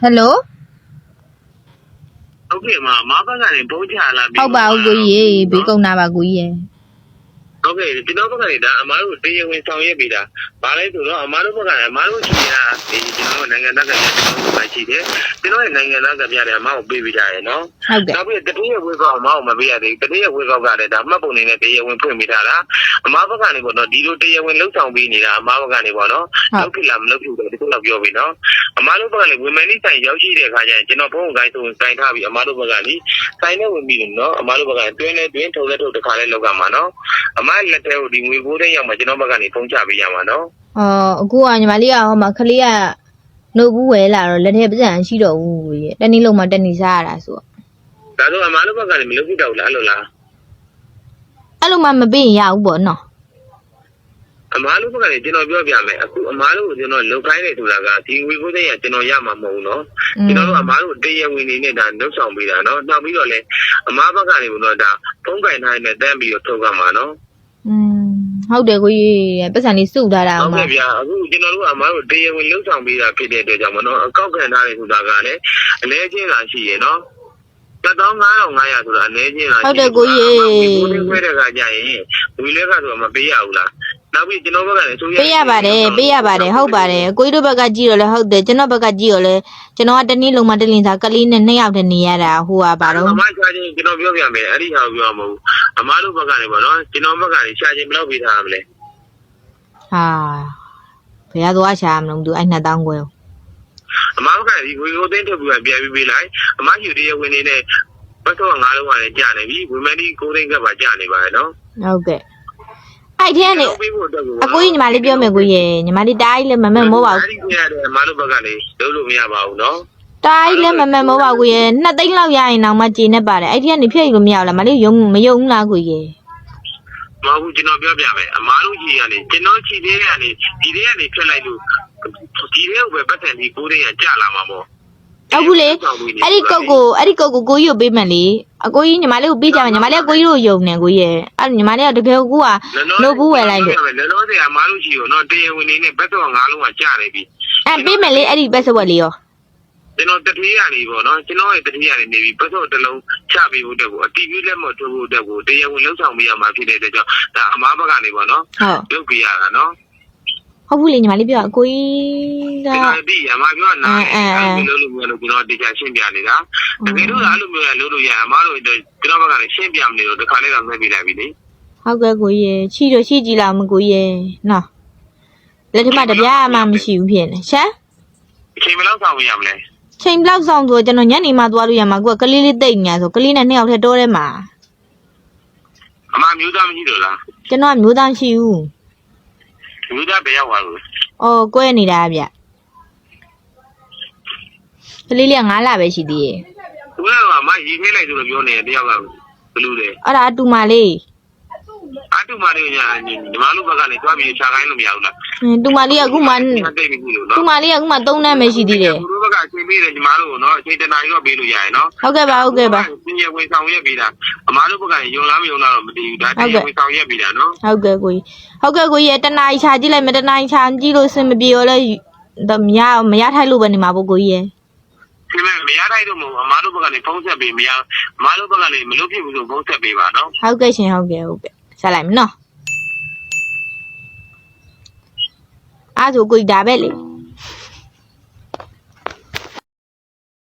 ဟယ်လိုဟုတ်ကဲ့မမဘက်ကနေပုံချလာပြီးဟုတ်ပါဘူးကိုကြီးရေဘေးကုန်းနာပါကိုကြီးရေဟုတ်ကဲ့ကျွန်တော်ဘက်ကနေဒါအမားတို့တရားဝင်ဆောင်ရွက်ပေးတာဘာလဲဆိုတော့အမားတို့ဘက်ကအမားတို့ရှိတာဒီကျွန်တော်နိုင်ငံသားကကျွန်တော်တို့ရှိတယ်ကျွန်တော်ရဲ့နိုင်ငံသားကပြတယ်အမားကိုပေးပေးကြရနော် ဟုတ်ကဲ့နောက်ပြီးတတိယဝေကောက်အမားကိုမပေးရသေးဘူးတတိယဝေကောက်ကလည်းဒါမှတ်ပုံနေနဲ့တရားဝင်ဖွင့်ပေးထားတာအမားဘက်ကနေပေါ့နော်ဒီလိုတရားဝင်လှုပ်ဆောင်ပေးနေတာအမားဘက်ကနေပေါ့နော်လောက်ပြီလားမလောက်ပြီတော့ဒီလိုတော့ပြောပြီနော်အမားတို့ဘက်ကလည်းဝီမန်နီဆိုင်ရောက်ရှိတဲ့အခါကျရင်ကျွန်တော်ဖုန်းကိုင်ဆိုစိုင်ထားပြီးအမားတို့ဘက်ကနေစိုင်နဲ့ဝင်ပြီးနော်အမားတို့ဘက်ကတွင်းနဲ့တွင်းထုံနဲ့ထုံတစ်ခါလဲလောက်ကမှာနော်အမလက်ထဲကိုဒီငွေကိုးတဲ့ရောက်မှကျွန်တော်ဘက်ကနေဖုန်းချပေးရမှာနော်အော်အခုကညီမလေးကဟောမှာခလေးကနှုတ်ဘူးဝဲလာတော့လက်ထဲပစံရှိတော့ဘူးကိုကြီးရေတနေ့လုံးမှတက်နေစားရတာဆိုတော့ ဒါဆိုအမတို့ဘက်ကနေမလုပ်ဖြစ်တော့ဘူးလားအဲ့လိုလားအဲ့လိုမှမပေးရင်ရဘူးပေါ့နော်အမတို့ဘက်ကနေကျွန်တော်ပြောပြမယ်အခုအမတို့ကိုကျွန်တော်လုံခိုင်းတယ်ဆိုတာကဒီငွေကိုးတဲ့ရကျွန်တော်ရမှာမဟုတ်ဘူးနော်ကျွန်တော်တို့အမတို့တရားဝင်နေနဲ့ဒါနှုတ်ဆောင်ပေးတာနော်နောက်ပြီးတော့လေအမဘက်ကနေကတော့ဒါဖုန်းကင်ထားနေတန်းပြီးတော့ထုတ်ကမှာနော်อืมဟုတ်တယ်ကိုကြီးရေပစံလေးစုထားတာဟုအောင်တ်မှာကဲ့ဗျာအခုကျွန်တော်တို့ကအမတို့တရားဝင်လှုပ်ဆောင်ပေးတာဖြစ်တဲ့အတွက်ကြောင့်မနော်အကောက်ခံထားတယ်ဆိုတာကလည်းအလဲချင်းလာရှိရနော် 15500ဆိုတာအလဲချင်းလာရှိကိုယ်ခွဲတဲ့ခါကျရင်ဝီလဲကဆိုမပေးရဘူးလားနောက်ပြီးကျွန်တော်ဘက်ကလည်းဆိုပေးရပါတယ်ပေးရပါတယ်ဟုတ်ပါတယ်ကိုကြီးတို့ဘက်ကကြည့်တော့လဲဟုတ်တယ်ကျွန်တော်ဘက်ကကြည့်တော့လဲကျွန်တော်ကတနေ့လုံးမှတလင်းစားကလေးနဲ့နှစ်ယောက်တည်းနေရတာဟိုကဘာတော့အမရှာချင်းကျွန်တော်ပြောပြမယ်အဲ့ဒီဟာကိုပြောမှာမဟုတ်ဘူးအမတို့ဘက်ကနေပေါ့နော်ကျွန်တော်ဘက်ကနေရှာချင်းဘယ်လောက်ပေးထားရမလဲဟာဘယ်ရသွားရှာမလို့သူအဲ့နှစ်တောင်းခွဲ အမဘက်ကဒီဝီကိုသိန်းထုတ်ပြီးပြန်ပြီးပေးလိုက်အမရှိတရားဝင်နေတဲ့ဘတ်တော့ငါးလုံးကလည်းကြာနေပြီဝီမန်ဒီကိုသိန်းကပါကြာနေပါရဲ့နော်ဟုတ်ကဲ့အဲ့ထဲကနေပေးဖို့အတွက်ကိုအကိုကြီးညီမလေးပြောမယ်ကိုကြီးညီမလေးတားကြီးလည်းမမက်မောပါဘူးအဲ့ဒီကြရတယ်အမတို့ဘက်ကနေလုပ်လို့မရပါဘူးနော်တားကြီးလည်းမမက်မောပါဘူးရဲ့နှစ်သိန်းလောက်ရရင်တော့မှကျေနေပါတယ်အဲ့ထဲကနေဖြည့်လို့မရဘူးလားမလေးယုံမယုံဘူးလားကိုကြီးမဟုတ်ဘူးကျွန်တော်ပြောပြမယ်အမားတို့ကြီးကနေကျွန်တော်ချီသေးတဲ့ကနေဒီတွေကနေဖြတ်လိုက်လို့ ဒီတွေကိုပဲပတ်သက်ပြီးကိုးတဲ့ကကြာလာမှာပေါ့ဟုတ်ဘူးလေအဲ့ဒီကုတ်ကိုအဲ့ဒီကုတ်ကိုကိုကြီးကိုပေးမယ်လေအကိုကြီးညီမလေးကိုပေးကြမယ်ညီမလေးကကိုကြီးကိုယုံနေကိုကြီးရဲ့အဲ့ညီမလေးကတကယ်ကိုကနို့ဘူးဝယ်လိုက်လို့လောလောဆယ်အမားတို့ကြီးကိုနော်တရားဝင်နေနဲ့ဘတ်တော့ငါးလုံးကကြာနေပြီအဲ့ပေးမယ်လေအဲ့ဒီဘက်စဝက်လေးရောကျွန်တော်တတိယနေပေါ့နော်ကျွန်တော်ရဲ့တတိယနေနေပြီဘတ်တော့တစ်လုံးချပေးဖို့တက်ကိုအတီးပြလက်မထုတ်ဖို့တက်ကိုတရားဝင်လှုပ်ဆောင်ပေးရမှာဖြစ်တဲ့အတွက်ကြောင့်ဒါအမားဘက်ကနေပေါ့နော်ဟုတ်လုပ်ပေးရတာနော် ဟုတ်ဘူးလေညီမလေးပြောအကိုကြီးကကျွန်တော်ဒီအမားပြောနားအဲ့လိုလုပ်လို့လို့ကျွန်တော်တရားရှင်းပြနေတာတကယ်လို့အဲ့လိုမျိုးရလုပ်လို့ရအမားတို့ကျွန်တော်ဘက်ကလည်းရှင်းပြမနေတော့ဒီခါလေးတော့မဲ့ပြလိုက်ပြီလေဟုတ်ကဲ့ကိုကြီးရဲ့ချီတော့ချီကြည့်လာမကိုကြီးရဲ့နော်လက်ထမတပြားမှမရှိဘူးဖြစ်နေရှမ်းအချိန်ဘယ်လောက်ဆောင်ရမလဲချိန်ဘလောက်ဆောင်ဆိုကျွန်တော်ညနေမှသွားလို့ရမှာကိုကကလေးလေးတိတ်ညာဆိုကလေးနဲ့နှစ်ယောက်ထဲတိုးထဲမှာအမမျိုးသားမရှိတော့လားကျွန်တော်ကမျိုးသားရှိဘူး မျိုးသားဘယ်ရောက်သွားလို့အော်ကွဲနေတာဗျကလေးလေးက9လပဲရှိသေးရဲ့သူကတော့မရေးသေးလိုက်ဆိုလို့ပြောနေတယ်တယောက်ကဘလူးတယ်အဲ့ဒါအတူမလေးအတူမလေးညာညီမတို့ဘက်ကနေသွားပြီးခြာခိုင်းလို့မရဘူးလားဟင်းတူမလေးကအခုမှတိတ်ပြီလို့တူနော်မလေးကအခုမှ3နှစ်ပဲရှိသေးတယ်သူတို့ဘ က်ကအချိန်ပေးတယ်ညီမတို့ကိုနော်အချိန်တနာရီတော့ပေးလို့ရရင်နော်ဟုတ်ကဲ့ပါဟုတ်ကဲ့ပါပြည့်ဝင်ဆောင်ရက်ပေးတာအမားတို့ဘက်ကယုံလားမယုံလားတော့မသိဘူးဒါတည်းဝင်ဆောင်ရက်ပေးတာနော်ဟုတ်ကဲ့ကိုကြီးဟုတ်ကဲ့ကိုကြီးတနားချာကြည့်လိုက်မယ်တနားချာကြည့်လို့စင်မပြေရောလဲမရမရထိုက်လို့ပဲနေမှာပေါ့ကိုကြီးရဲ့ဒီမဲ့မရတိုင်းတော့မဟုတ်အမားတို့ဘက်ကနေဖုံးဆက်ပေးမရအမားတို့ဘက်ကနေမလုပ်ဖြစ်ဘူးဆိုဖုံးဆက်ပေးပါနော်ဟုတ်ကဲ့ရှင်ဟုတ်ကဲ့ဟုတ်ကဲ့ဆက်လိုက်မယ်နော်အားဆိုကိုကြီးဒါပဲလေ